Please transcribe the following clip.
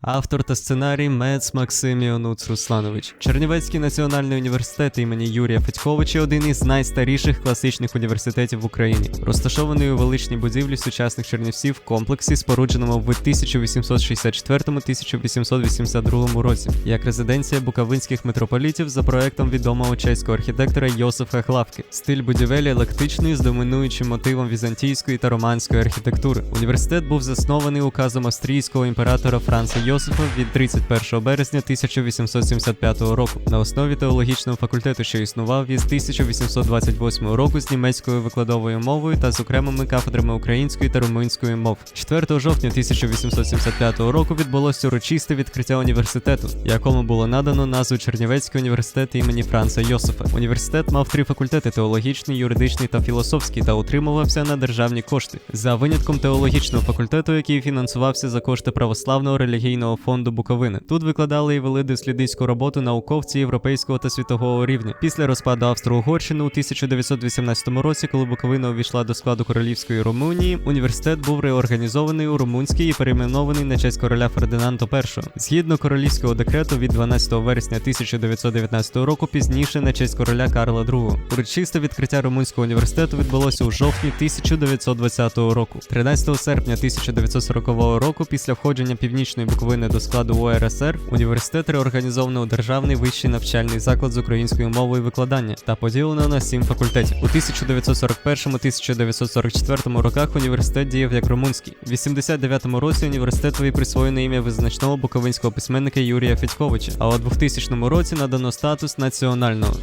Автор та сценарій Мец Максим Іонуц Русланович. Чернівецький національний університет імені Юрія Федьковича один із найстаріших класичних університетів в Україні, розташований у величній будівлі сучасних Чернівців в комплексі, спорудженому в 1864-1882 році, як резиденція буковинських митрополітів за проектом відомого чеського архітектора Йосифа Главки. Стиль будівель електичний з домінуючим мотивом візантійської та романської архітектури. Університет був заснований указом австрійського імператора Франца Йосифа від 31 березня 1875 року на основі теологічного факультету, що існував із 1828 року з німецькою викладовою мовою та з окремими кафедрами української та румунської мов. 4 жовтня 1875 року відбулося урочисте відкриття університету, якому було надано назву Чернівецький університет імені Франца Йосифа. Університет мав три факультети: теологічний, юридичний та філософський, та утримувався на державні кошти. За винятком теологічного факультету, який фінансувався за кошти православного релігійного фонду Буковини. Тут викладали і вели дослідницьку роботу науковці європейського та світового рівня. Після розпаду Австро-Угорщини у 1918 році, коли Буковина увійшла до складу королівської Румунії, університет був реорганізований у румунський і перейменований на честь короля Фердинанда І. Згідно королівського декрету від 12 вересня 1919 року, пізніше на честь короля Карла II. Урочисте відкриття румунського університету відбулося у жовтні 1920 року. 13 серпня 1940 року, після входження північної Буковини до складу УРСР, університет реорганізовано у державний вищий навчальний заклад з українською мовою викладання та поділено на сім факультетів. У 1941-1944 роках університет діяв як румунський. В 89-му році університетові присвоєно ім'я визначного буковинського письменника Юрія Федьковича, а у 2000 році надано статус національного.